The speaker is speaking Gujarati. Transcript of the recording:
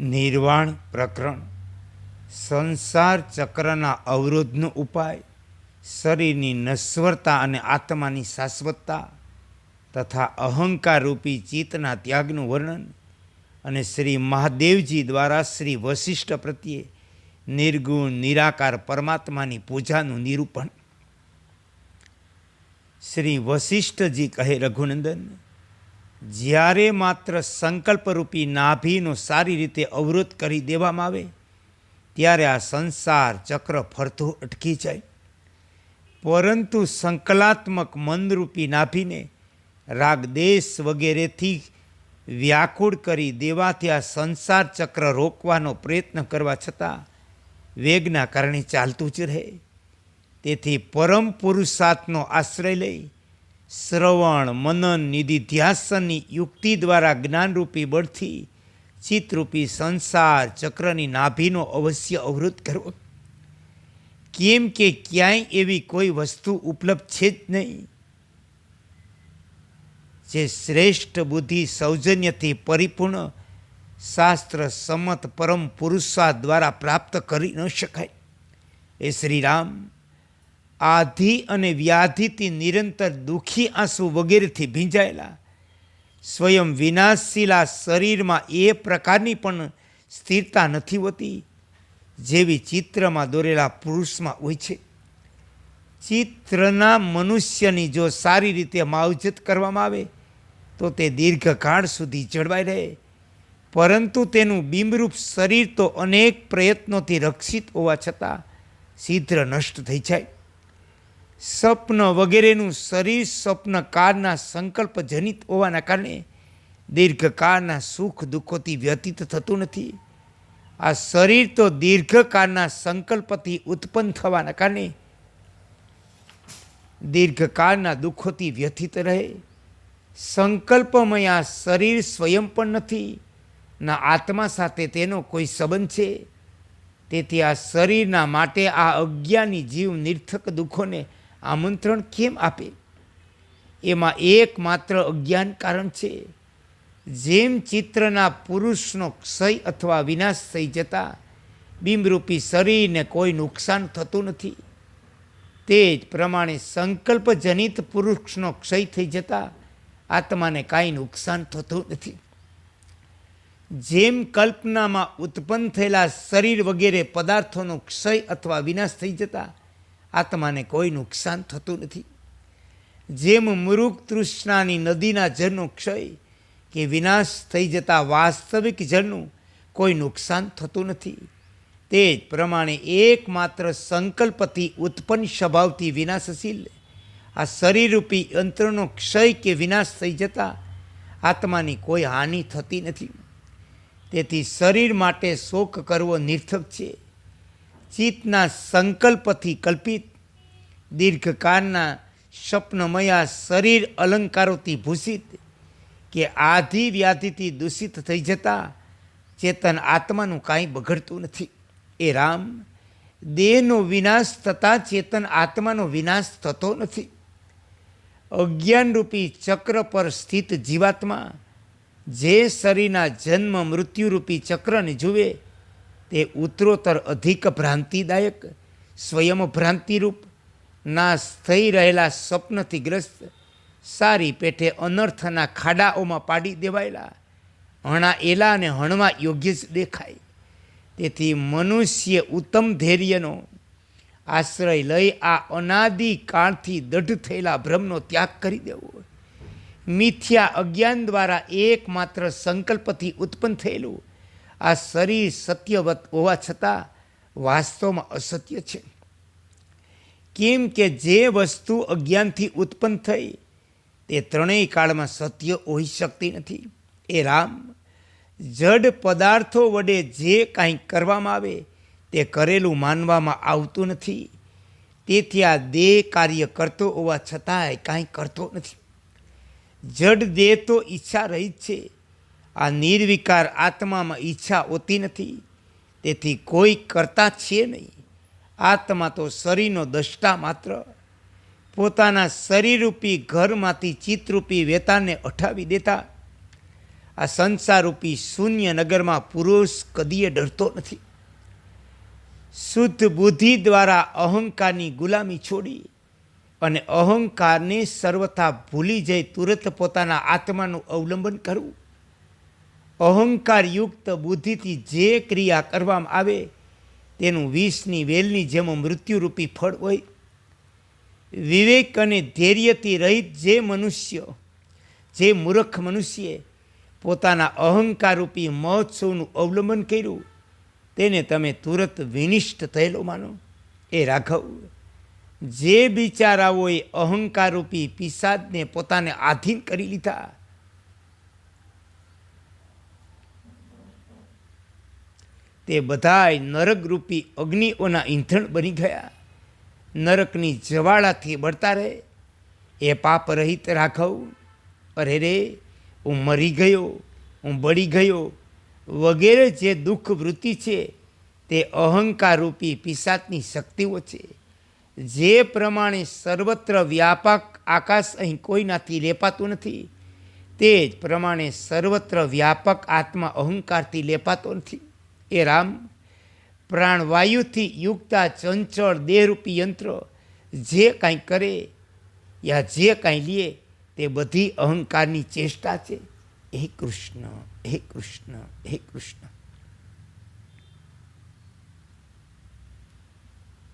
નિર્વાણ પ્રકરણ. સંસાર ચક્રના અવરોધનો ઉપાય, શરીરની નશ્વરતા અને આત્માની શાશ્વતતા તથા અહંકાર રૂપી ચિત્તના ત્યાગનું વર્ણન અને શ્રી મહાદેવજી દ્વારા શ્રી વશિષ્ઠ પ્રત્યે નિર્ગુણ, નિરાકાર પરમાત્માની પૂજાનું નિરૂપણ. શ્રી વશિષ્ઠજી કહે, રઘુનંદન જ્યારે માત્ર સંકલ્પરૂપી નાભીનો સારી રીતે અવરોધ કરી દેવામાં આવે, ત્યારે આ સંસાર ચક્ર ફરતું અટકી જાય. પરંતુ સંકલાત્મક મનરૂપી નાભીને રાગ દેશ વગેરેથી વ્યાકુળ કરી દેવાથી આ સંસાર ચક્ર રોકવાનો પ્રયત્ન કરવા છતાં વેગના કારણે ચાલતું જ રહે. તેથી પરમ પુરુષાર્થનો આશ્રય લઈ શ્રવણ, મનન નિધિધ્યાસનની યુક્તિ દ્વારા જ્ઞાનરૂપી બળથી ચિત્તરૂપી સંસાર ચક્રની નાભીનો અવશ્ય અવરોધ કરવો. કેમ કે ક્યાંય એવી કોઈ વસ્તુ ઉપલબ્ધ છે જ નહીં. જે શ્રેષ્ઠ બુદ્ધિ સૌજન્યથી પરિપૂર્ણ શાસ્ત્ર સંમત પરમ પુરુષા દ્વારા પ્રાપ્ત કરી ન શકાય. એ શ્રી રામ આધિ અને વ્યાધિથી નિરંતર દુઃખી આંસુ વગેરેથી ભીંજાયેલા. સ્વયં વિનાશશીલા શરીરમાં એ પ્રકારની પણ સ્થિરતા નથી હોતી જેવી ચિત્રમાં દોરેલા પુરુષમાં હોય છે. ચિત્રના મનુષ્યની જો સારી રીતે માવજત કરવામાં આવે, તો તે દીર્ઘકાળ સુધી જળવાઈ રહે. પરંતુ તેનું બિંબરૂપ શરીર તો અનેક પ્રયત્નોથી રક્ષિત હોવા છતાં, શીઘ્ર નષ્ટ થઈ જાય. સ્વપ્ન વગેરેનું શરીર, સ્વપ્ન કાળના સંકલ્પ જનિત હોવાના કારણે દીર્ઘકાળના સુખ દુઃખોથી વ્યતીત થતું નથી. આ શરીર તો દીર્ઘકાળના સંકલ્પથી ઉત્પન્ન થવાના કારણે દીર્ઘકાળના દુઃખોથી વ્યથિત રહે. સંકલ્પમય આ શરીર સ્વયં પણ નથી, ના આત્મા સાથે તેનો કોઈ સંબંધ છે. તેથી આ શરીરના માટે આ અજ્ઞાની જીવ નિર્થક દુઃખોને આમંત્રણ કેમ આપે? એમાં એકમાત્ર અજ્ઞાન કારણ છે, જેમ ચિત્રના પુરુષનો ક્ષય અથવા વિનાશ થઈ જતા બિંબરૂપી શરીરને કોઈ નુકસાન થતું નથી. તે જ પ્રમાણે સંકલ્પજનિત પુરુષનો ક્ષય થઈ જતા, આત્માને કાંઈ નુકસાન થતું નથી. જેમ કલ્પનામાં ઉત્પન્ન થયેલા શરીર વગેરે પદાર્થોનો ક્ષય અથવા વિનાશ થઈ જતા આત્માને કોઈ નુકસાન થતું નથી. જેમ મૃગ તૃષ્ણાની નદીના જળનો ક્ષય કે વિનાશ થઈ જતા વાસ્તવિક જળનું કોઈ નુકસાન થતું નથી. તે જ પ્રમાણે એકમાત્ર સંકલ્પથી ઉત્પન્ન સ્વભાવથી વિનાશશીલ, આ શરીરરૂપી યંત્રનો ક્ષય કે વિનાશ થઈ જતાં આત્માની કોઈ હાનિ થતી નથી. તેથી શરીર માટે શોક કરવો નિર્થક છે. ચિત્તના સંકલ્પથી કલ્પિત, દીર્ઘકાળના સ્વપ્નમયા શરીર અલંકારોથી ભૂષિત, કે આધિ વ્યાધિથી દૂષિત થઈ જતાં ચેતન આત્માનું કાંઈ બગડતું નથી. એ રામ, દેહનો વિનાશ થતાં ચેતન આત્માનો વિનાશ થતો નથી. અજ્ઞાનરૂપી ચક્ર પર સ્થિત જીવાત્મા, જે શરીરના જન્મ મૃત્યુરૂપી ચક્રને જુએ તે ઉત્તરોત્તર અધિક ભ્રાંતિદાયક, સ્વયં ભ્રાંતિરૂપ, નાશ થઈ રહેલા સ્વપ્નથી ગ્રસ્ત, સારી પેઠે અનર્થના ખાડાઓમાં પાડી દેવાયેલા હણા એલા અને હણવા યોગ્ય જ દેખાય. તેથી મનુષ્ય ઉત્તમ ધૈર્યનો આશ્રય લઈ આ અનાદિ કાળથી દઢ થયેલા ભ્રમનો ત્યાગ કરી દેવો. મિથ્યા અજ્ઞાન દ્વારા એકમાત્ર સંકલ્પથી ઉત્પન્ન થયેલું આ શરીર સત્યવત હોવા છતાં વાસ્તવમાં અસત્ય છે. કેમ કે જે વસ્તુ અજ્ઞાનથી ઉત્પન્ન થઈ, તે ત્રણેય કાળમાં સત્ય હોઈ શકતી નથી. એ રામ, જડ પદાર્થો વડે જે કાંઈ કરવામાં આવે, તે કરેલું માનવામાં આવતું નથી. તેથી આ દેહ કાર્ય કરતો હોવા છતાંય કાંઈ કરતો નથી. જડ દેહ તો ઈચ્છા રહી જ છે આ નિર્વિકાર આત્મામાં ઈચ્છા હોતી નથી. તેથી કોઈ કરતા છીએ નહીં. આત્મા તો શરીરનો દષ્ટા માત્ર. પોતાના શરીરરૂપી ઘરમાંથી ચિત્તરૂપી વેતાને અઠાવી દેતા. આ સંસારરૂપી શૂન્ય નગરમાં પુરુષ કદીએ ડરતો નથી. શુદ્ધ બુદ્ધિ દ્વારા અહંકારની ગુલામી છોડી અને અહંકારને સર્વથા ભૂલી જઈ તુરત પોતાના આત્માનું અવલંબન કરવું. અહંકારયુક્ત બુદ્ધિથી જે ક્રિયા કરવામાં આવે, તેનું વિષની વેલની જેમ મૃત્યુરૂપી ફળ હોય. વિવેક અને ધૈર્યથી રહિત જે મનુષ્ય, જે મૂર્ખ મનુષ્યે પોતાના અહંકારરૂપી મહોત્સવનું અવલંબન કર્યું, તેને તમે તુરત વિનિષ્ટ થયેલો માનો. એ રાઘવ, જે બિચારાઓએ અહંકારરૂપી પિસાદને પોતાને આધીન કરી લીધા તે બધાય નરકરૂપી અગ્નિઓના ઈંધણ બની ગયા. નરકની જવાળાથી બળતા રહે. એ પાપ રહિત રાઘવ અરે રે, હું મરી ગયો, હું બળી ગયો. વગેરે જે દુઃખ વૃત્તિ છે, તે અહંકારરૂપી પિશાચની શક્તિઓ છે. જે પ્રમાણે સર્વત્ર વ્યાપક આકાશ અહીં કોઈનાથી લેપાતું નથી, તે જ પ્રમાણે સર્વત્ર વ્યાપક આત્મા અહંકારથી લેપાતો નથી. એ રામ પ્રાણવાયુથી યુગતા ચંચળ દેહરૂપી યંત્ર જે કાંઈ કરે યા જે કાંઈ લે, તે બધી અહંકારની ચેષ્ટા છે. હે કૃષ્ણ હે કૃષ્ણ હે કૃષ્ણ.